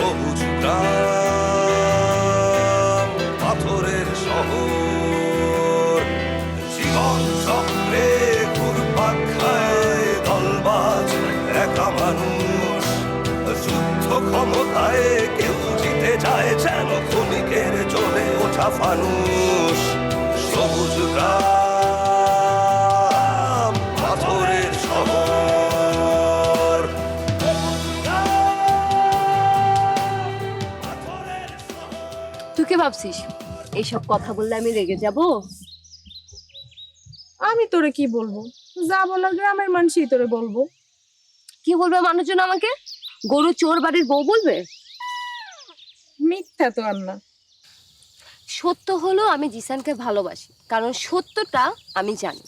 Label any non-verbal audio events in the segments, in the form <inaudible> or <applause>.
সবুজ পাথরের শহর। জীবন চক্রে ঘুরপাক খায় দলবাজ একা মানুষ। যুদ্ধ ক্ষমতায় কেউ জিতে যায় যেন ক্ষণিকের চলে ওঠা ফানুষ। সবুজ গ্রাম ভাবছিস? এইসব কথা বললে আমি রেগে যাব? আমি তোরে কি বলব? যা বলার গ্রামের মানুষই তোরে বলব। কি বলবে মানুষজন আমাকে? গরু চোর বাড়ির বউ বলবে? মিথ্যা তো আর না। সত্য হলো আমি জিসানকে ভালোবাসি কারণ সত্যটা আমি জানি।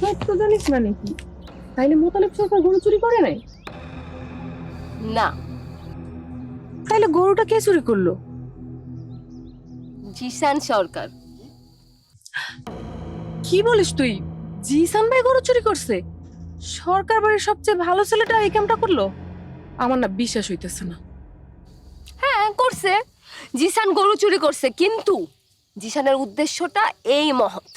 সত্য জানিস মানে কি? তাইলে মোতালেব সরকার গরু চুরি করে নাই? না। তাইলে গরুটা কে চুরি করল? জিসান সরকার। কি বলিস তুই? জিসান ভাই গরু চুরি করছে? সরকার বাড়ির সবচেয়ে ভালো ছেলেটা এই কামটা করল? আমার না বিশ্বাস হইতেছে না। হ্যাঁ করছে। জিসান গরু চুরি করছে কিন্তু জিসানের উদ্দেশ্যটা এই মহৎ।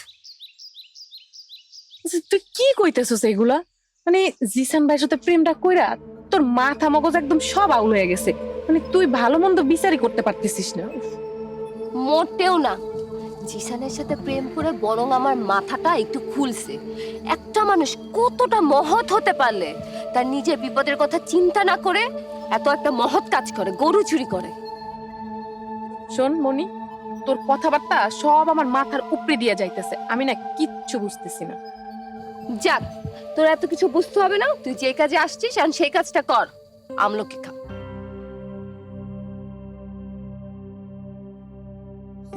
আচ্ছা, তুই কি কইতেছস এগুলা? মানে জিসান ভাইয়ের সাথে প্রেমটা কইরা তোর মাথা মগজ একদম সব আউল হয়ে গেছে। মানে তুই ভালো মন্দ বিচারই করতে পারতেছিস না। মোটেও না। জিসানের সাথে প্রেম করে বরং আমার মাথাটা একটু খুলছে। একটা মানুষ কতটা মহৎ হতে পারলে তার নিজের বিপদের কথা চিন্তা না করে এত একটা মহৎ কাজ করে গরু চুরি করে। শোন মনি তোর কথাবার্তা সব আমার মাথার উপরে দিয়ে যাইতেছে। আমি না কিচ্ছু বুঝতেছি না। যাক তোর এত কিছু বুঝতে হবে না। তুই যে কাজে আসছিস আর সেই কাজটা কর। আমলকি খা।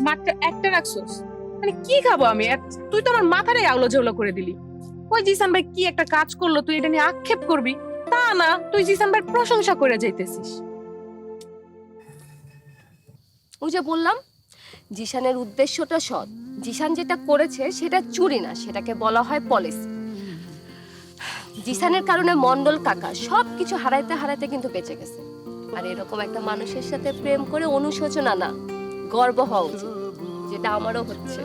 মাত্র একটা রাখছস মানে কি খাব আমি? তুই তো আমার মাথাটাই আউলো ঝৌলো করে দিলি। ওই জিসান ভাই কি একটা কাজ করল, তুই এটা নিয়ে আক্ষেপ করবি? তা না, তুই জিসান ভাই প্রশংসা করে যাইতেছিস। ওই যে বললাম, জিসানের উদ্দেশ্যটা সৎ। জিসান যেটা করেছে, সেটা চুরি না, সেটাকে বলা হয় পলিসি জিসানের কারণে মন্ডল কাকা সব কিছু হারাইতে হারাইতে কিন্তু বেঁচে গেছে। আর এরকম একটা মানুষের সাথে প্রেম করে অনুশোচনা না। গর্ব হওয়া উচিত যেটা আমারও হচ্ছে।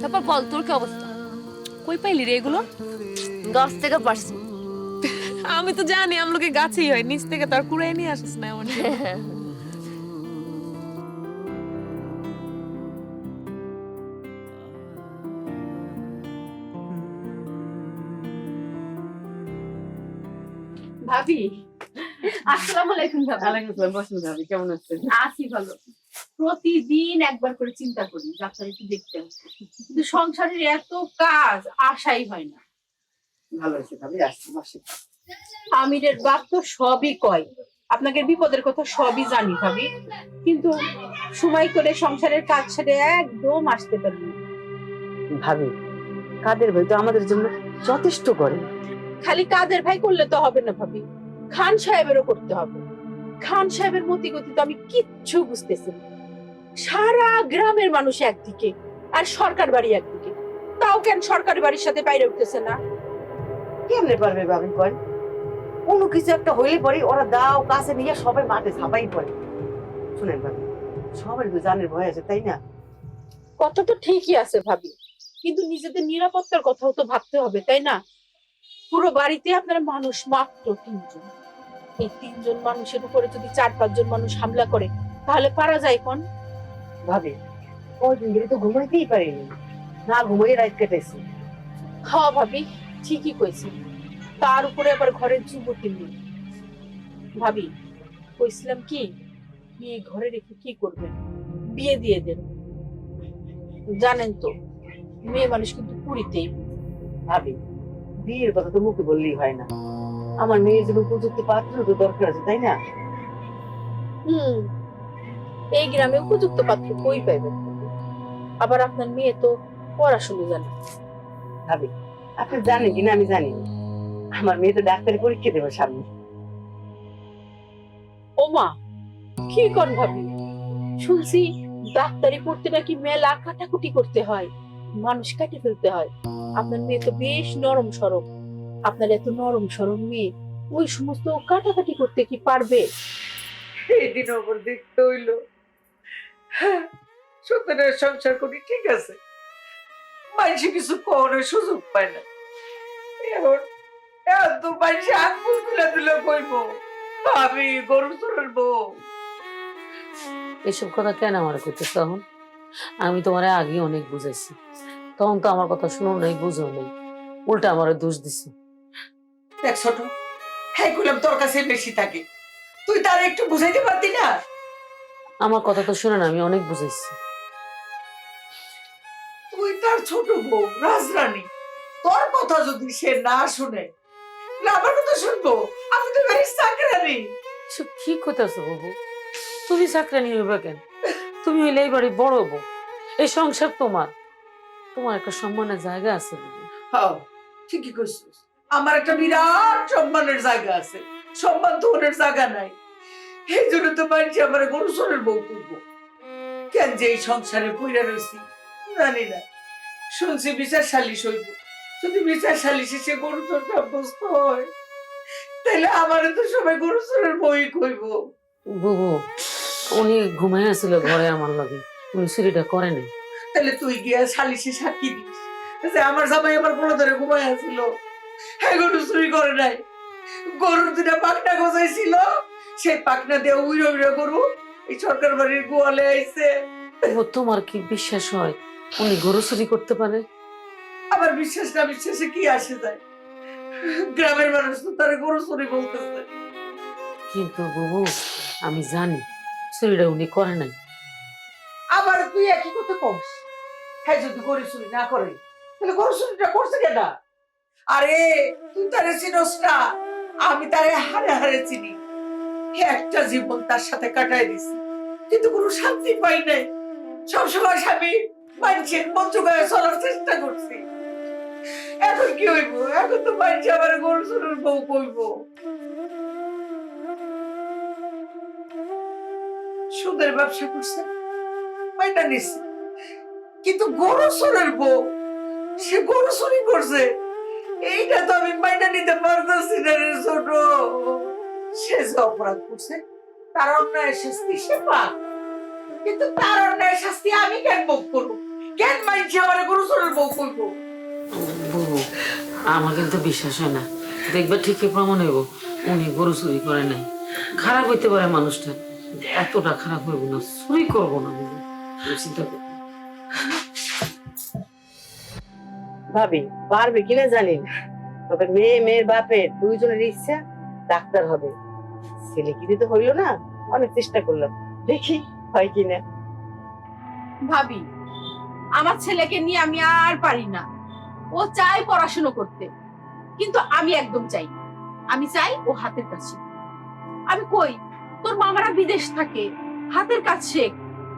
তারপর বল তোর কি অবস্থা? কই পাইলি রে এগুলো? গাছ থেকে পারছি। আমি তো জানি আমলোকে গাছেই হয় নিচ থেকে তার কুড়াই নিয়ে আসিস না এমন। <laughs> ভাবি? আসসালামু আলাইকুম ভাবি। আসসালাম বসুন ভাবি কেমন আছেন? আছি ভালো। প্রতিদিন একবার করে চিন্তা করি ডাক্তার একটু দেখতে কিন্তু সংসারের এত কাজ আশাই হয় না। ভালো আছে ভাবি আসছি বসে। আমিরের বাপ তো সবই কয়। আপনাকে বিপদের কথা সবই জানি ভাবি। কিন্তু সময় করে সংসারের কাজ ছেড়ে একদম আসতে পারি ভাবি কাদের ভাই তো আমাদের জন্য যথেষ্ট করে। খালি কাদের ভাই করলে তো হবে না ভাবি। খান সাহেবেরও করতে হবে। খান সাহেবের মতি গতি তো আমি কিচ্ছু বুঝতেছি সারা গ্রামের মানুষ একদিকে আর সরকার বাড়ি একদিকে। তাও কেন সরকারি বাড়ির সাথে বাইরে উঠতেছে না? কেমনে পারবে ভাবি কয়? কোনো কিছু একটা হইলে পরে ওরা দাও, কাছে নিয়ে সবাই মাঠে ঝাঁপাই পড়ে। শুনেন ভাবি সবার তো জানের ভয় আছে, তাই না? কথা তো ঠিকই আছে ভাবি। কিন্তু নিজেদের নিরাপত্তার কথাও তো ভাবতে হবে, তাই না? পুরো বাড়িতে আপনার মানুষ মাত্র তিনজন। এই তিনজন মানুষের উপরে যদি চার পাঁচজন মানুষ হামলা করে তাহলে পারা যায় কোন? ভাবে কয়দিন ধরে তো ঘুমাইতেই পারিনি। না ঘুমাই রাত কেটেছি। হ্যাঁ ভাবি ঠিকই কইছি তার উপরে আবার ঘরের যুবতী মেয়ে। ভাবি কইছিলাম কি মেয়ে ঘরে রেখে কি করবেন? বিয়ে দিয়ে দেন। জানেন তো মেয়ে মানুষ কিন্তু পুরীতেই। ভাবি বিয়ের কথা তো মুখে বললেই হয় না। আমার মেয়ের জন্য উপযুক্ত পাত্র তো দরকার আছে তাই না? হুম এই গ্রামে উপযুক্ত পাত্র কই পাইবেন আবার আপনার মেয়ে তো পড়াশুনো জানে। ভাবি আপনি জানেন কিনা আমি জানি। আমার মেয়ে তো ডাক্তারি পরীক্ষা দেবে সামনে। ওমা কি কর ভাবি? শুনছি ডাক্তারি পড়তে নাকি মেলা কাটাকুটি করতে হয়। মানুষ কাটে ফেলতে হয়। আপনার মেয়ে তো বেশ নরম সরম আপনার এত নরম সরম মেয়ে ওই সমস্ত কাটাকাটি করতে কি পারবে? এই দিন ওপর দেখতে হইল। হ্যাঁ সত্যের সংসার করি ঠিক আছে। মানুষে কিছু কখনোই সুযোগ পায় না। এখন এত মানুষে আঙ্গুল তুলে তুলে কইব আমি গরু চোরের বউ। এসব কথা কেন আমার করতেছ তখন আমি তোমারে আগে অনেক বুঝাইছি। তখন তো আমার কথা শুনো নাই বুঝো নাই। উল্টা আমার দোষ দিছো। দেখ ছোট হ্যাঁ গুলাম তোর কাছে বেশি থাকে। তুই তার একটু বুঝাইতে পারতি না? আমার কথা তো শুনে না আমি অনেক বুঝাইছি। তুই তার ছোট বউ রাজরানী। তোর কথা যদি সে না শুনে না আমার কথা শুনব। আমি তো বাড়ির চাকরানি। এসব কি করতেছো বাবু তুমি চাকরানি হইবে কেন? তুমি হইলে এই বাড়ির বড় বউ। এই সংসার তোমার। তোমার একটা সম্মানের জায়গা আছে বাবু হ্যাঁ ঠিকই করছিস আমার একটা বিরাট সম্মানের জায়গা আছে। সম্মান তো ওনের জায়গা নাই। এই জন্য তো মানছি আমার গরু বউ করব। কেন যে এই সংসারে পইরা রয়েছি জানি না। শুনছি বিচার সালিশ হইব। যদি বিচার সালিশে সে গরু চোর সাব্যস্ত হয় তাহলে আমার তো সবাই গরু চোরের বই কইব। বুবু উনি ঘুমাই আসছিল ঘরে আমার লাগে। উনি চুরিটা করে নাই। তাহলে তুই গিয়া সালিশে সাক্ষী দিস যে আমার জামাই আমার কোলো ধরে ঘুমাই আছিল। হ্যাঁ গরু চুরি করে নাই। গরুর দুটা পাকনা গজাইছিল। সেই পাকনা দিয়ে উইরো উইরো গরু এই সরকার বাড়ির গোয়ালে আইছে। ও তোমার কি বিশ্বাস হয়? উনি গরু চুরি করতে পারে? আমার বিশ্বাস না বিশ্বাসে কি আসে যায়? গ্রামের মানুষ তো তারা গরু চুরি বলতেছে। কিন্তু বুবু আমি জানি চুরিটা উনি করে নাই। আবার তুই একই কথা কস। হ্যাঁ যদি গরু চুরি না করে, তাহলে গরু করছে কেনা আরে, তুই তারে চিনস না। আমি তারে হারে হারে চিনি। একটা জীবন তার সাথে কাটাই দিছি। কিন্তু কোনো শান্তি পাই নাই। সবসময় স্বামী মানুষের গায়ে চলার চেষ্টা করছি। এখন কি হইব? এখন তো মানুষ আবার গরু চুরির বউ কইব। সুদের ব্যবসা করছে। মাইটা নিচ্ছে কিন্তু গরু বউ, সে গরু করছে। এইটা তো আমি মাইনা নিতে পারতেছি না রে ছোট। সে যে অপরাধ করছে, তার অন্যায় শাস্তি সে পাক। কিন্তু তার অন্যায় শাস্তি আমি কেন ভোগ করব? কেন মাইনছে আমার গরু বউ করব? আমার কিন্তু বিশ্বাস হয় না। দেখবে ঠিকই প্রমাণ হইব, উনি গরু চুরি করে নাই। খারাপ হইতে পারে মানুষটা। এতটা খারাপ হইব না, চুরি করব না চিন্তা। ভাবি পারবে কিনা জানি না। তবে মেয়ে মেয়ের বাপের দুইজনের ইচ্ছা ডাক্তার হবে। ছেলে কি তো হইল না? অনেক চেষ্টা করলাম। দেখি হয় কিনা। ভাবি আমার ছেলেকে নিয়ে আমি আর পারি না। ও চায় পড়াশুনো করতে কিন্তু আমি একদম চাই আমি চাই ও হাতের কাছে আমি কই তোর মামারা বিদেশ থাকে হাতের কাজ শেখ।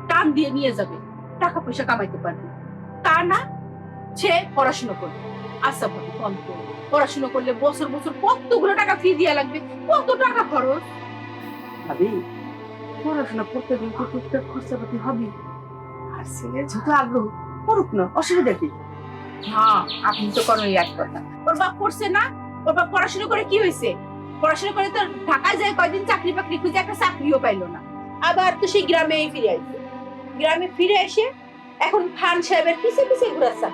টান দিয়ে নিয়ে যাবে। টাকা পয়সা কামাইতে পারবে। তা না সে পড়াশুনো করবে। আচ্ছা ভাবি কম পড়াশুনো করলে বছর বছর কতগুলো টাকা ফি দিয়া লাগবে? কত টাকা খরচ? ভাবি পড়াশোনা করতে গেলে তো টুকটাক খরচাপাতি হবে। আর ছেলে আগ্রহ করুক না অসুবিধা কি? হ্যাঁ আপনি তো কোনো এক কথা। ওর বাপ পড়ছে না ওর বাপ পড়াশোনা করে কি হয়েছে? পড়াশোনা করে তো ঢাকায় যায় কয়দিন চাকরি বাকরি খুঁজে একটা চাকরিও পাইলো না। আবার তো সেই গ্রামে ফিরে আসছে গ্রামে ফিরে এসে এখন খান সাহেবের পিছে পিছে ঘুরাচ্ছে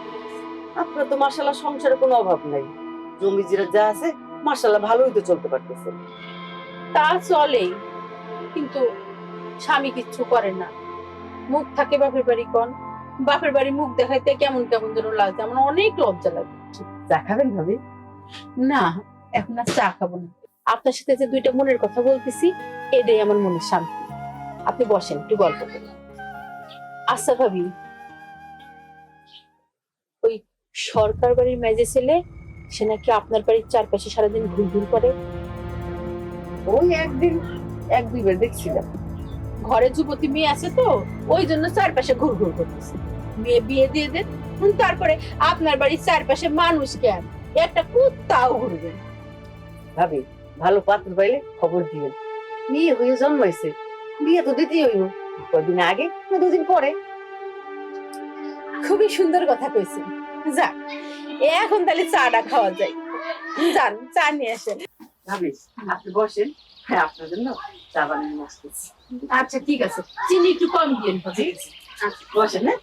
আপনার তো মাসাল্লাহ সংসারে কোনো অভাব নাই। জমি জিরা যা আছে মাসাল্লাহ ভালোই তো চলতে পারতেছে। তা চলেই কিন্তু স্বামী কিচ্ছু করে না। মুখ থাকে বাপের বাড়ি কন বাপের বাড়ি মুখ দেখাইতে কেমন কেমন যেন লাগছে আমার অনেক লজ্জা লাগে। চা খাবেন ভাবি? না এখন আর চা খাব না। আপনার সাথে যে দুইটা মনের কথা বলতেছি এটাই আমার মনের শান্তি। আপনি বসেন একটু গল্প করি। আচ্ছা ভাবি। ওই সরকার বাড়ির মেজে ছেলে সে নাকি আপনার বাড়ির চারপাশে সারাদিন ঘুর ঘুর করে। ওই একদিন এক দুইবার দেখছিলাম। ঘরে যুবতী মেয়ে আছে তো ওই জন্য চারপাশে ঘুর ঘুর করতেছে। মেয়ে বিয়ে দিয়ে দেন তারপরে আপনার বাড়ির চারপাশে মানুষ কেন? একটা কুত্তাও ঘুরবে। ভাবি ভালো পাত্র পাইলে খবর দিবেন। মেয়ে হয়ে জন্মাইছে বিয়ে তো দিতেই হইব। কদিন আগে না দুদিন পরে? খুবই সুন্দর কথা কইছেন। যাক এখন তাহলে চাটা খাওয়া যায়। যান চা নিয়ে আসেন। ভাবি আপনি বসেন। হ্যাঁ আপনার জন্য চা বানিয়ে নিয়ে আসতেছি। আচ্ছা ঠিক আছে। চিনি একটু কম দিন আচ্ছা, বসেন হ্যাঁ।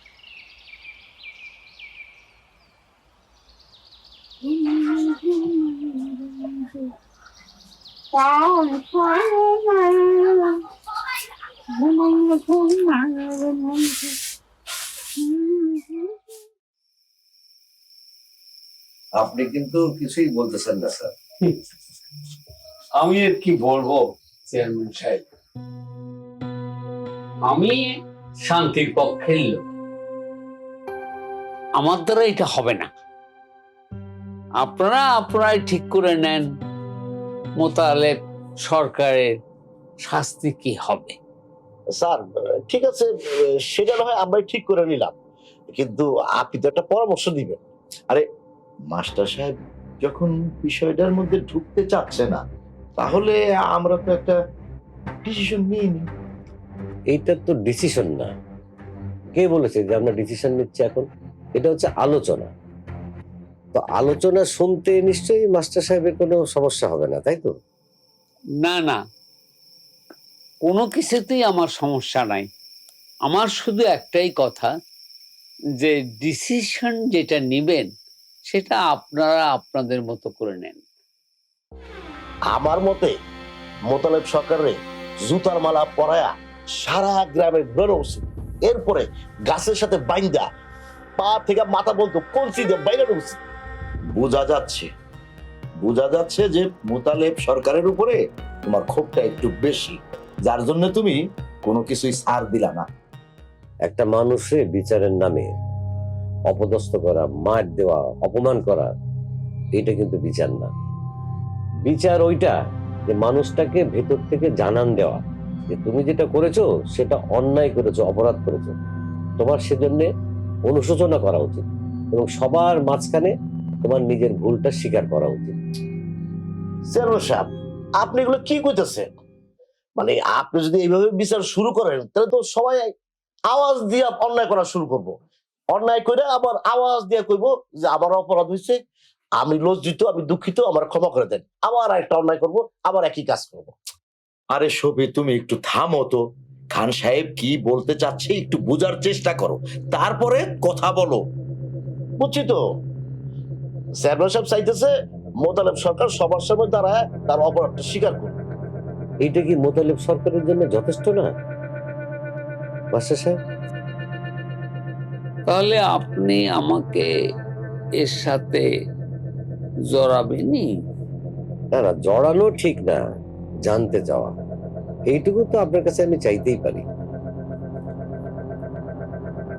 আপনি কিন্তু কিছুই বলতেছেন না, স্যার। আমি আর কি বলব, চেয়ারম্যান সাহেব? আমি শান্তির পক্ষের আমার দ্বারা এটা হবে না। আপনারা আপনারাই ঠিক করে নেন, মোতালেব সরকারের শাস্তি কি হবে। স্যার ঠিক আছে সেটা না হয় আমরাই ঠিক করে নিলাম। কিন্তু আপনি তো একটা পরামর্শ দিবেন। আরে মাস্টার সাহেব যখন বিষয়টার মধ্যে ঢুকতে চাচ্ছে না তাহলে আমরা তো একটা ডিসিশন নিয়ে নিই। এইটা তো ডিসিশন না। কে বলেছে যে আমরা ডিসিশন নিচ্ছি এখন? এটা হচ্ছে আলোচনা। তো আলোচনা শুনতে নিশ্চয়ই মাস্টার সাহেবের কোনো সমস্যা হবে না তাই তো? না না। কোনো কিছুতেই আমার সমস্যা নাই। আমার শুধু একটাই কথা, যে ডিসিশন যেটা নেবেন, সেটা আপনারা আপনাদের মতো করে নেন। আমার মতে, মোতালেব সরকারের জুতার মালা পরায়া সারা গ্রামে বেরো উচিত এরপরে গাছের সাথে বাইন্দা, পা থেকে মাথা বলতো কলসি দিয়ে বাইরে উচিত বোঝা যাচ্ছে বোঝা যাচ্ছে যে মোতালেব সরকারের উপরে তোমার ক্ষোভটা একটু বেশি। যার জন্য তুমি কোনো কিছুই সার দিলা না। একটা মানুষে বিচারের নামে অপদস্থ করা মার দেওয়া অপমান করা এটা কিন্তু বিচার না। বিচার ওইটা যে মানুষটাকে ভেতর থেকে জানান দেওয়া যে তুমি যেটা করেছ সেটা অন্যায় করেছ অপরাধ করেছ। তোমার সেজন্য অনুশোচনা করা উচিত এবং সবার মাঝখানে তোমার নিজের ভুলটা স্বীকার করা উচিত। আপনি এগুলো কি কইতেছেন? মানে আপনি যদি এইভাবে বিচার শুরু করেন তাহলে তো সবাই আওয়াজ দিয়ে অন্যায় করা শুরু করব। অন্যায় করে আবার আওয়াজ দিয়ে কইব যে আমার অপরাধ হয়েছে আমি লজ্জিত আমি দুঃখিত আমার ক্ষমা করে দেন। আবার একটা অন্যায় করব আবার একই কাজ করব। আরে শোভে তুমি একটু থামো তো। খান সাহেব কি বলতে চাচ্ছে একটু বোঝার চেষ্টা করো। তারপরে কথা বলো। বুঝছি তো। সাহেব চাইতেছে মোতালেব সরকার সবার সামনে দাঁড়ায় তার অপরাধটা স্বীকার করবে এইটা কি মোতালেব সরকারের জন্য যথেষ্ট না? মাস্টার সাহেব? তাহলে আপনি আমাকে এর সাথে জড়াবেনই? না না জড়ানো ঠিক না জানতে চাওয়া। এইটুকু তো আপনার কাছে আমি চাইতেই পারি।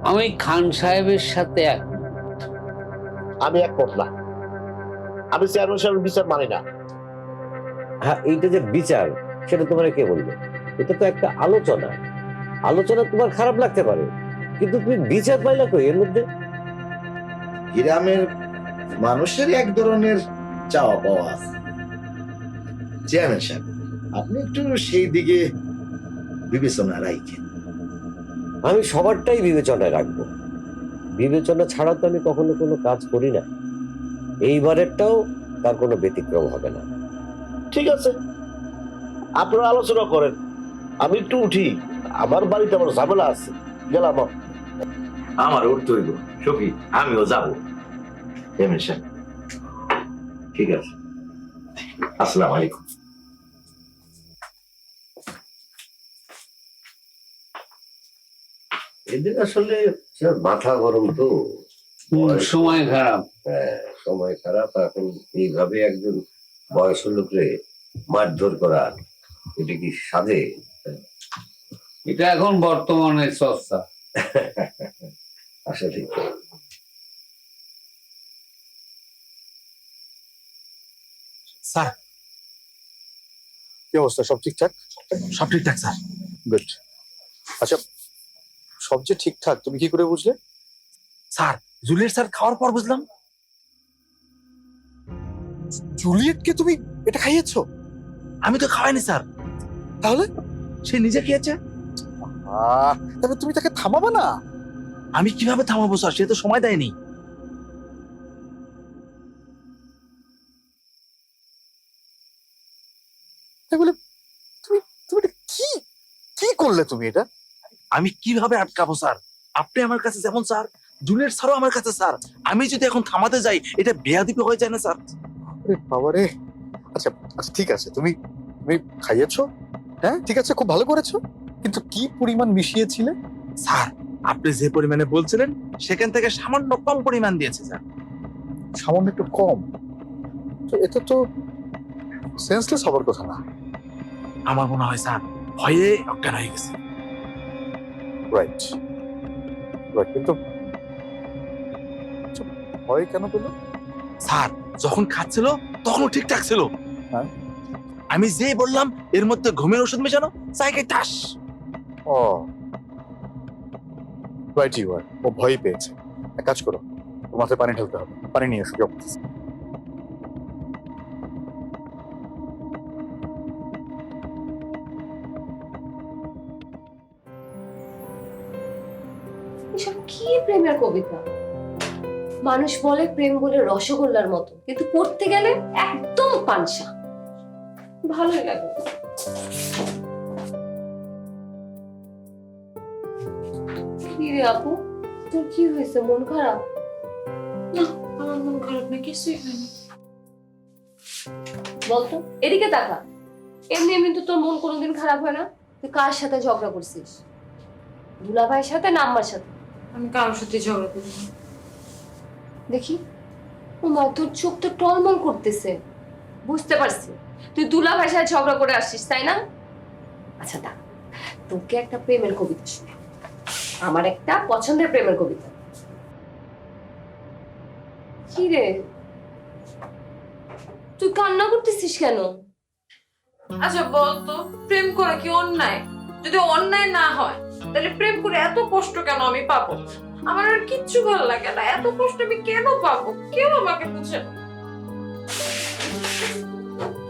আমি খান সাহেবের সাথে এক আমি এক না। আমি চেয়ারম্যান সাহেবের বিচার মানি না। হ্যাঁ এইটা যে বিচার সেটা তোমার কে বলবে? এটা তো একটা আলোচনা। আলোচনা তোমার খারাপ লাগতে পারে। কিন্তু তুমি বিচার পাইলা কই এর মধ্যে? গ্রামের মানুষের এক ধরনের চাওয়া পাওয়া আছে। চেয়ারম্যান সাহেব আপনি একটু সেই দিকে বিবেচনা রাখেন। আমি সবারটাই বিবেচনায় রাখব। বিবেচনা ছাড়া তো আমি কখনো কোনো কাজ করি না। এইবারেরটাও তার কোনো ব্যতিক্রম হবে না। ঠিক আছে। আপনারা আলোচনা করেন। আমি একটু উঠি। আমার বাড়িতে আমার ঝামেলা আছে। গেলাম আমার উঠতে হইব। সখী আমিও যাব। ঠিক আছে। আসসালামু আলাইকুম। এদের আসলে মাথা গরম তো। সময় খারাপ। হ্যাঁ, সময় খারাপ। এখন এইভাবে একজন বয়স লোকরে মারধর করা এটা কি সাজে? এটা এখন বর্তমানে সস্তা। আসলে স্যার কি অবস্থা? সব ঠিকঠাক? সব ঠিকঠাক স্যার। গুড। আচ্ছা সব যে ঠিকঠাক তুমি কি করে বুঝলে? স্যার জুলিয়েট স্যার খাওয়ার পর বুঝলাম। জুলিয়েটকে তুমি এটা খাইয়েছো? আমি তো খাওয়াইনি স্যার। তাহলে সে নিজে খেয়েছে আহ, তাহলে তুমি তাকে থামাবে না। আমি কীভাবে থামাবো স্যার? সে তো সময় দেয়নি। তাহলে তুমি তুমি এটা কি কি করলে তুমি এটা? আমি কীভাবে আটকাবো স্যার? আপনি আমার কাছে যেমন স্যার জুনিয়র স্যারও আমার কাছে স্যার। আমি যদি এখন থামাতে যাই এটা বেয়াদিপি হয়ে যায় না স্যার। আরে বাবা রে আচ্ছা আচ্ছা ঠিক আছে। তুমি তুমি খাইয়েছো? হ্যাঁ ঠিক আছে খুব ভালো করেছ। কিন্তু কি পরিমাণ মিশিয়েছিলে? স্যার আপনি যে পরিমাণে বলছিলেন সেখান থেকে সামান্য কম পরিমাণ দিয়েছে স্যার। সামান্য একটু কম? তো এটা তো সেন্সলেস হবার কথা না। আমার মনে হয় স্যার ভয়ে অজ্ঞান হয়ে গেছে। রাইট রাইট কিন্তু ভয় কেন পেল? স্যার যখন খাচ্ছিল তখনও ঠিকঠাক ছিল। হ্যাঁ। আমি যে বললাম এর মধ্যে ঘুমের ওষুধ মেশানো সাইকে টাস ও। রাইট ইউ আর ও ভয় পেয়েছে। এক কাজ করো মাথায় পানি ঢালতে হবে। পানি নিয়ে এসো। এসব কি প্রেমের কবিতা? মানুষ বলে প্রেম বলে রসগোল্লার মতো কিন্তু পড়তে গেলে একদম পানসা। ভালোই লাগে। কি রে আপু তোর কি হয়েছে? মন খারাপ? আমার মন খারাপ না কিছুই হয়নি। বলতো এদিকে তাকা। এমনি এমনি তো তোর মন কোনোদিন খারাপ হয় না। তুই কার সাথে ঝগড়া করছিস? দুলাভাইয়ের সাথে না আম্মার সাথে? আমি কারোর সাথে ঝগড়া করি দেখি। ও মা তোর চোখ তো টলমল করতেছে। বুঝতে পারছি। তুই দুলা ভাষায় ঝগড়া করে আসছিস তাই না? আচ্ছা দাঁড়া। তোকে একটা প্রেমের কবিতা শুনে আমার একটা পছন্দের প্রেমের কবিতা। কি রে? তুই কান্না করতেছিস কেন? আচ্ছা বলতো প্রেম করা কি অন্যায়? যদি অন্যায় না হয় তাহলে প্রেম করে এত কষ্ট কেন আমি পাবো? আমার আর কিচ্ছু ভালো লাগে না। এত কষ্ট আমি কেন পাবো? কেউ আমাকে বুঝে না।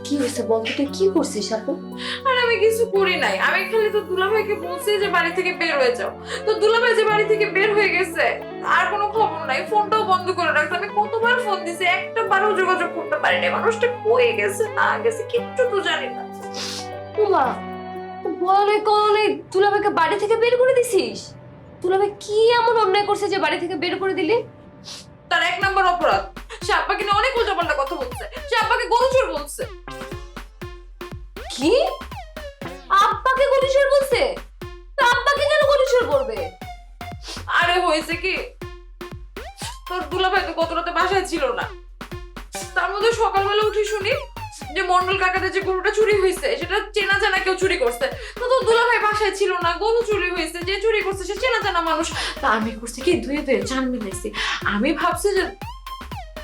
কি হয়েছে বলতো তুই কি করছিস আপু? আর আমি কিছু করি নাই। আমি খালি তো দুলাভাইকে বলছি যে বাড়ি থেকে বের হয়ে যাও। তো দুলাভাই যে বাড়ি থেকে বের হয়ে গেছে আর কোনো খবর নাই। ফোনটাও বন্ধ করে রাখছে আমি কতবার ফোন দিছি একটা বারও যোগাযোগ করতে পারি নাই। মানুষটা কয়ে গেছে না গেছে কিচ্ছু তো জানি না। উমা বলা নেই দুলাভাইকে বাড়ি থেকে বের করে দিছিস? দুলাভাই কি এমন অন্যায় করছে যে বাড়ি থেকে বের করে দিলি? তার এক নম্বর অপরাধ। সে আব্বাকে নিয়ে অনেক উল্টাপাল্টা কথা বলছে। মানুষ তা আমি করছি কি? ধুয়ে ধুয়ে চান মিলাইছি। আমি ভাবছি যে,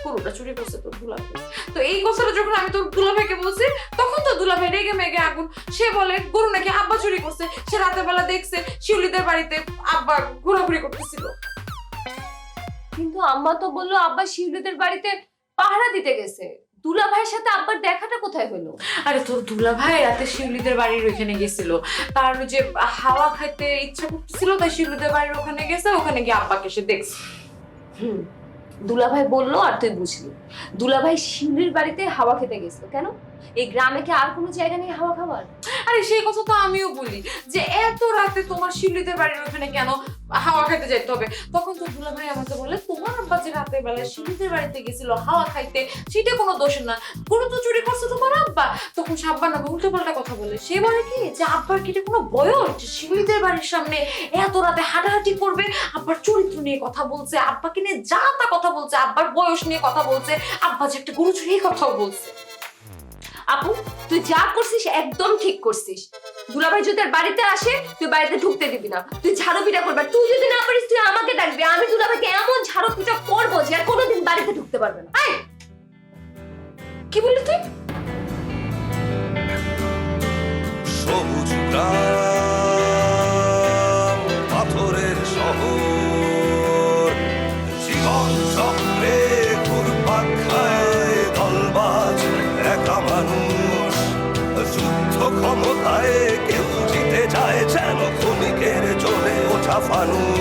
গরুটা চুরি করছে তোর তো এই কথাটা যখন আমি তোর দুলাভাইকে বলছি, তখন তো দুলাভাই রেগে মেগে আগুন। সে বলে, গরু নাকি আব্বা চুরি করছে। সে রাতের বেলা দেখছে শিউলিদের বাড়িতে আব্বা ঘোরাঘুরি করতেছিল। কিন্তু আম্মা তো বলল, আব্বা শিউলিদের বাড়িতে পাহারা দিতে গেছে। দুলা ভাইয়ের সাথে আব্বার দেখাটা কোথায় হলো? আরে তোর দুলা ভাই রাতে শিউলিদের বাড়ির ওখানে গেছিল। তার যে হাওয়া খাইতে ইচ্ছা করতেছিল তাই শিউলিদের বাড়ির ওখানে গেছে ওখানে গিয়ে আব্বাকে সে দেখছে। হুম দুলাভাই বলল আর তুই বুঝলি। দুলাভাই শিউলির বাড়িতে হাওয়া খেতে গেছিল কেন? এই গ্রামে কি আর কোনো জায়গা নেই হাওয়া খাবার আরে সেই কথা তো আমিও বলি যে এত রাতে তোমার শিউলিদের বাড়ির ওখানে কেন হাওয়া খাইতে যেতে হবে? তখন তো দুলা ভাই আমাকে বলে তোমার আব্বা যে রাতের বেলা শিউলিদের বাড়িতে গেছিল হাওয়া খাইতে, সেটা কোনো দোষ না। কোনো তো চুরি করছে তোমার আব্বা? তখন সে আব্বা নামে উল্টো পাল্টা কথা বলে, সে বলে কি যে আব্বার কি কোনো বয়স? শিউলিদের বাড়ির সামনে এত রাতে হাঁটাহাঁটি করবে? আব্বার চরিত্র নিয়ে কথা বলছে, আব্বাকে নিয়ে যা তা কথা বলছে, আব্বার বয়স নিয়ে কথা বলছে, আব্বা যে একটা গরু চুরি কথাও বলছে। আপু, তুই যা করছিস একদম ঠিক করছিস। দুলাভাই যদি বাড়িতে আসে, তুই বাড়িতে ঢুকতে দিবি না। তুই ঝাড়ু পিটা করবি। তুই যদি না পারিস, তুই আমাকে ডাকবি। আমি দুলাভাইকে এমন ঝাড়ু পিটা করব যে আর কোনোদিন বাড়িতে ঢুকতে পারবে না! কি বললি তুই? সবুজ luz.